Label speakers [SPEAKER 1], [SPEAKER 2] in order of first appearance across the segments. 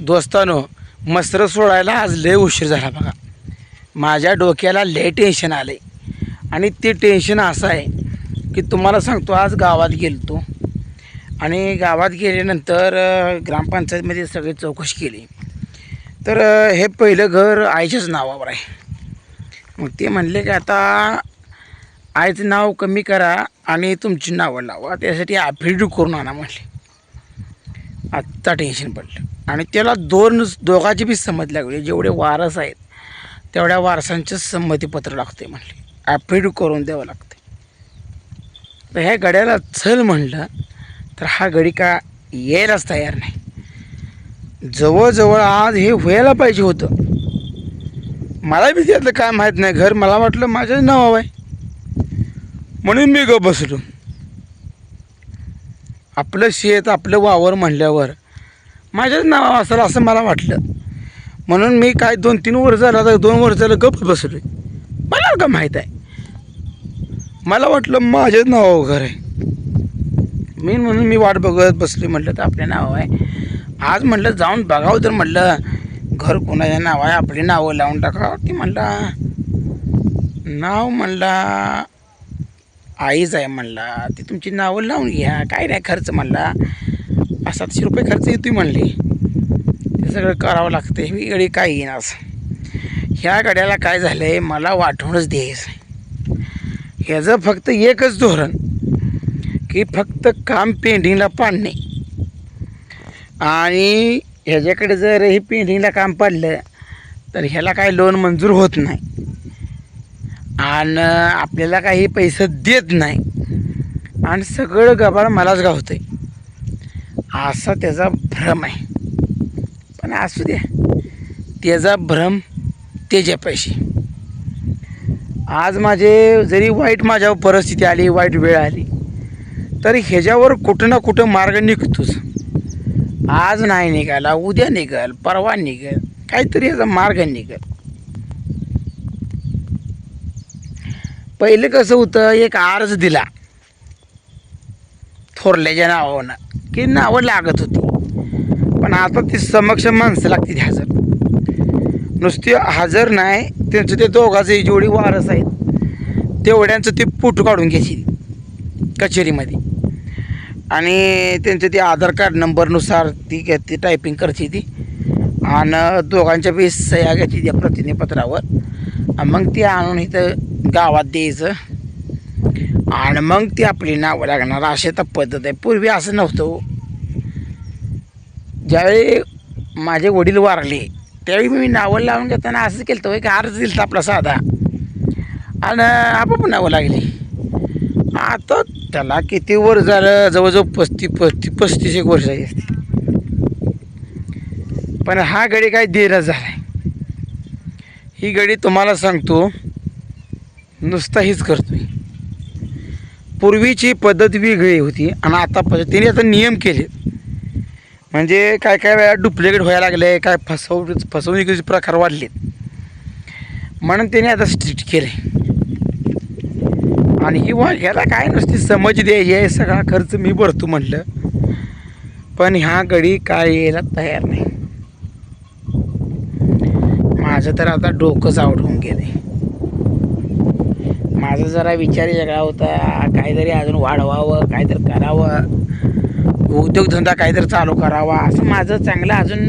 [SPEAKER 1] दोस्तानो मस्त्र सोडायला आज लय उशीर झाला बघा. माझ्या डोक्याला लय टेन्शन आलं आहे आणि ते टेन्शन असं आहे की तुम्हाला सांगतो आज गावात गेलतो. आणि गावात गेल्यानंतर ग्रामपंचायतमध्ये सगळी चौकशी केली. तर हे पहिलं घर आईच्याच नावावर आहे. मग ते म्हणले की आता आईचं नाव कमी करा आणि तुमची नावं लावा. त्यासाठी ॲफिडेविट करून आणा म्हटले आत्ता टेन्शन पडलं. आणि त्याला दोन दोघाची बी संमती लागली. जेवढे वारस आहेत तेवढ्या वारसांचं संमतीपत्र लागते म्हणले. ॲफिडेविट करून द्यावं लागते तर ह्या गड्याला चल म्हणलं तर हा गडी का यायलाच तयार नाही. जवळजवळ आज हे व्हायला पाहिजे होतं. मला बी त्यातलं काय माहीत नाही. घर मला वाटलं माझ्याच नाव आहे. म्हणून मी ग बसलो. आपलं शेत आपलं वावर म्हणल्यावर माझ्याच नावावर असेल असं मला वाटलं. म्हणून मी काय दोन तीन वर्ष झालं आता दोन वर्ष झालं गप बसलो मला का माहीत आहे? मला वाटलं माझ्याच नावावर घर आहे मी म्हणून मी वाट बघत बसली म्हटलं तर आपल्या नाव आहे. आज म्हटलं जाऊन बघावं तर म्हटलं घर कोणाच्या नाव आहे? आपली नावं लावून टाका ती म्हणला नाव म्हणला आईच आहे म्हणला. ती तुमची नावं लावून घ्या. काय नाही खर्च म्हणला. पाच सातशे रुपये खर्च येतोय म्हणली. ते सगळं करावं लागतं ही गडी काय येईन असं ह्या गाड्याला काय झालं आहे मला वाटूनच द्यायचं ह्याचं फक्त एकच धोरण की फक्त काम पेंडिंगला पाडणे. आणि ह्याच्याकडे जर हे पेंडिंगला काम पाडलं तर ह्याला काय लोन मंजूर होत नाही. आणि आपल्याला काही पैसे देत नाही. आणि सगळं गबाळ मलाच गावतं आहे असा त्याचा भ्रम आहे. पण असू द्या त्याचा भ्रम त्याच्या पैसे. आज माझे जरी वाईट माझ्यावर परिस्थिती आली वाईट वेळ आली तरी ह्याच्यावर कुठं ना कुठं मार्ग निघतोच. आज नाही निघाला उद्या निघल परवा निघल काहीतरी याचा मार्ग निघल. पहिलं कसं होतं एक अर्ज दिला. थोरल्याच्या नावानं. की नावं लागत होती. पण आता ती समक्ष माणसं लागतील हजर. नुसती हजर नाही त्यांचं ते दोघाचे जोडी वारस आहेत तेवढ्यांचं ते फोटो काढून घ्यायची कचेरीमध्ये. आणि त्यांचं ते आधार कार्ड नंबरनुसार ती ती टायपिंग करते ती. आणि दोघांच्या बी सह्या घ्यायची त्या प्रतिज्ञापत्रावर. मग ती आणून इथं गावात द्यायचं. आणि मग ती आपली नावं लागणार अशी आता पद्धत आहे. पूर्वी असं नव्हतं हो. ज्यावेळी माझे वडील वारले त्यावेळी मी नावं लावून घेताना असं केलं होतं की अर्ज दिलं आपला साधा. आणि आपोआप नावं लागली. आता त्याला किती वर्ष झालं जवळजवळ पस्तीस पस्तीस पस्तीस एक वर्ष असते पण हा गडी काय देणं झाला आहे ही गडी तुम्हाला सांगतो नुसता हीच आहे पूर्वीची पद्धत वेगळी होती आणि आता पद्धत त्याने आता नियम केले. म्हणजे काय काय वेळा डुप्लिकेट व्हायला लागले काय फसव फसवणुकीचे प्रकार वाढले म्हणून त्याने आता स्ट्रिक्ट केले. आणि ही वा ह्याला काय नसते समज द्यायची आहे सगळा खर्च मी भरतो म्हटलं पण ह्या गडी काय यायला तयार नाही. माझं तर आता डोकंच आवडून होऊन आहे माझा जरा विचार वेगळा होता. काहीतरी अजून वाढवावं काहीतरी करावं. उद्योगधंदा काहीतरी चालू करावा. असं माझं चांगलं अजून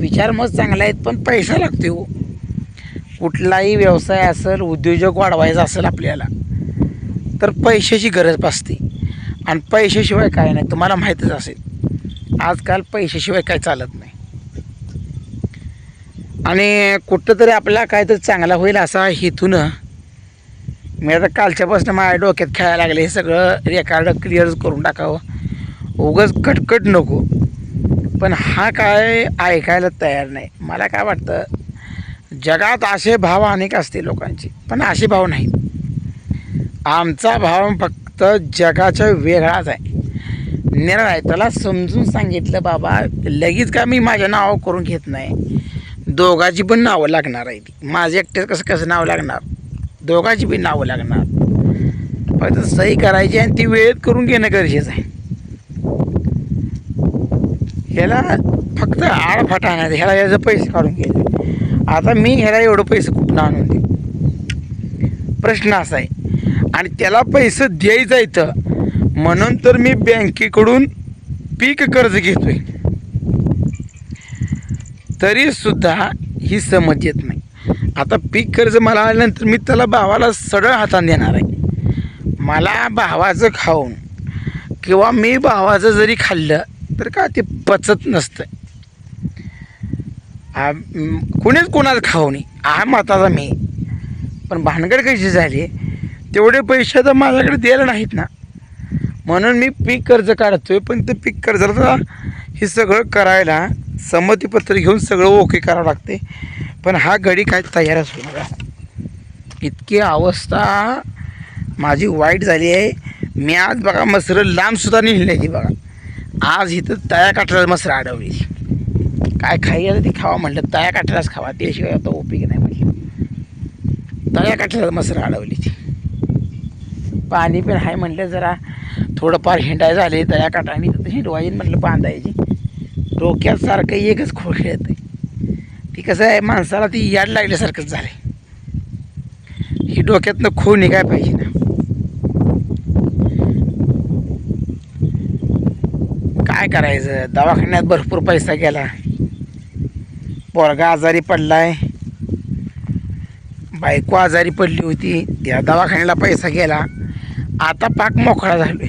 [SPEAKER 1] विचार मग चांगला आहेत पण पैसा लागतो हो. कुठलाही व्यवसाय असेल उद्योजक वाढवायचा असेल आपल्याला तर पैशाची गरज भासते. आणि पैशाशिवाय काय नाही तुम्हाला माहीतच असेल. आजकाल पैशाशिवाय काय चालत नाही. आणि कुठं तरी आपल्याला काहीतरी चांगला होईल असा हेतूनं मी आता कालच्यापासून माझ्या डोक्यात खेळायला लागले हे सगळं रेकॉर्ड क्लिअर करून टाकावं. उगंच कटकट नको. पण हा काय ऐकायला तयार नाही. मला काय वाटतं जगात असे भाव अनेक असते लोकांचे पण असे भाव नाही आमचा भाव फक्त जगाच्या वेगळाच आहे. निर्णय आहे. त्याला समजून सांगितलं बाबा लगेच का मी माझ्या नाव करून घेत नाही? दोघाची पण नावं लागणार आहे ती. माझं एकट्याच कसं कसं नाव लागणार? दोघांची बी नावं लागणार. फक्त सही करायची आणि ती वेळेत करून घेणं गरजेचं आहे. ह्याला फक्त आळफाटा आणायचं ह्याला याचं पैसे काढून घ्यायचे. आता मी ह्याला एवढं पैसे कुठनं आणून दे प्रश्न असा आहे. आणि त्याला पैसे द्यायचं येतं म्हणून तर मी बँकेकडून पीक कर्ज घेतोय. तरीसुद्धा ही समज येत नाही. आता पीक कर्ज मला आल्यानंतर मी त्याला भावाला सरळ हाताने देणार आहे. मला भावाचं खाऊन किंवा मी भावाचं जरी खाल्लं तर का ते पचत नसतं आ, कुणीच कोणाला खाऊ नये. हा माताचा मी. पण भानगड कशी झाली? तेवढे पैसे तर माझ्याकडे द्यायला नाहीत ना. म्हणून मी पीक कर्ज काढतोय पण ते पीक कर्जाला हे सगळं करायला संमतीपत्र घेऊन सगळं ओके करावं लागते पण हा गडी काय तयारच होणार इतकी अवस्था माझी वाईट झाली आहे. मी आज बघा मसरं लांबसुद्धा नेली ती बघा. आज इथं तया काठाला मसरं अडवली काय खायला ती खावा म्हटलं तया काठालाच खावा. त्याशिवाय आता उपयोग नाही म्हटलं तया काठाला मसरं अडवली ती. पाणी पण आहे म्हटलं जरा. थोडंफार हिंडाय झाले तया काठाने. तर हिंडवायची म्हटलं बांधायची डोक्यासारखं एकच खोळ खेळत आहे ती कसं आहे माणसाला ती याड लागल्यासारखंच झालंय. ही डोक्यातनं खो निघाय पाहिजे ना. काय करायचं? दवाखान्यात भरपूर पैसा गेला. पोरगा आजारी पडलाय. बायको आजारी पडली होती. त्या दवाखान्याला पैसा गेला. आता पाक मोकळा झालोय.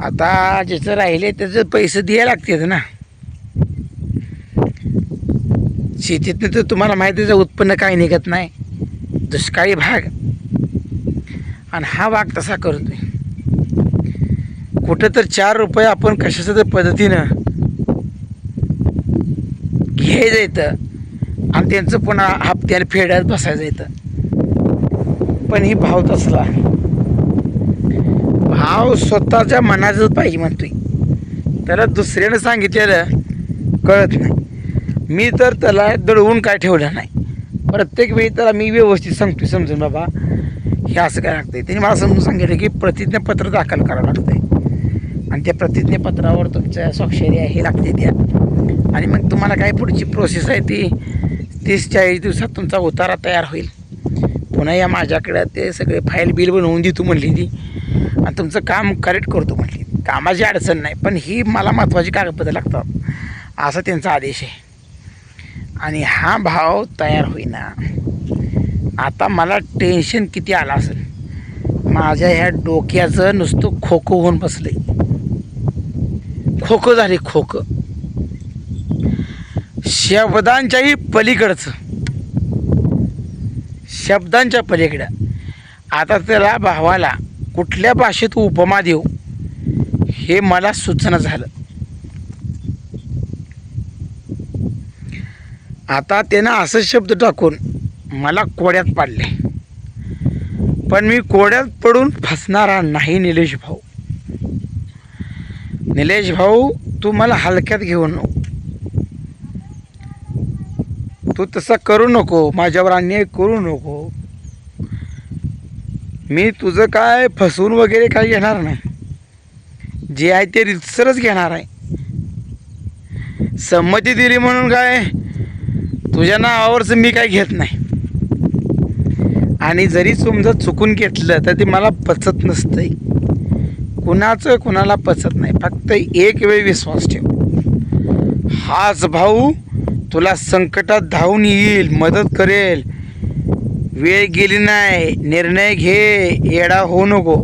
[SPEAKER 1] आता ज्याचं राहिले त्याचे पैसे द्यायला लागतात ना. शेतीतनं तर तुम्हाला माहितीचं उत्पन्न काही निघत नाही दुष्काळी भाग. आणि हा भाग तसा करतोय. कुठं तर चार रुपये आपण कशाच्या तर पद्धतीनं घ्यायचं येतं आणि त्यांचं पुन्हा हप्त्याला फेडत बसायचं येतं पण ही भाव तसला. भाव स्वतःच्या मनाचंच पाहिजे म्हणतोय. त्याला दुसऱ्यानं सांगितलेलं कळत नाही. मी तर त्याला दडवून काय ठेवलं नाही. प्रत्येक वेळी त्याला मी व्यवस्थित सांगतोय समजून बाबा. हे असं काय लागतंय? त्यांनी मला समजून सांगितलं की प्रतिज्ञापत्र दाखल करावं लागतंय. आणि त्या प्रतिज्ञापत्रावर तुमच्या स्वाक्षरी आहे हे लागते त्या. आणि मग तुम्हाला काय पुढची प्रोसेस आहे ती? तीस चाळीस दिवसात तुमचा उतारा तयार होईल. पुन्हा या माझ्याकडे ते सगळे फाईल बिल बनवून देतो म्हणली ती. आणि तुमचं काम करेक्ट करतो म्हटली कामाची अडचण नाही पण ही मला महत्त्वाची कागदपत्रं लागतात. असा त्यांचा आदेश आहे. आणि हा भाव तयार होईना. आता मला टेन्शन किती आलं असेल. माझ्या ह्या डोक्याचं नुसतं खोकं होऊन बसलंय. खोकं झाले खोकं. शब्दांच्याही पलीकडचं. शब्दांच्या पलीकडं. आता त्याला भावाला कुठल्या भाषेत उपमा देऊ हे मला सूचना झालं. आता त्यानं असं शब्द टाकून मला कोड्यात पाडले. पण मी कोड्यात पडून फसणारा नाही निलेश भाऊ. निलेश भाऊ तू मला हलक्यात घेऊ नको. तू तसं करू नको माझ्यावर अन्याय करू नको. मी तुझं काय फसवून वगैरे काही घेणार नाही. जे आहे ते रितसरच घेणार आहे. संमती दिली म्हणून काय तुझ्या नावावरचं मी काय घेत नाही. आणि जरी समजा चुकून घेतलं तर ते मला पचत नसतंय. कुणाचं कुणाला पचत नाही. फक्त एक वेळ विश्वास ठेव. हाच भाऊ तुला संकटात धावून येईल मदत करेल. वेळ गेली नाही निर्णय घे येडा होऊ नको.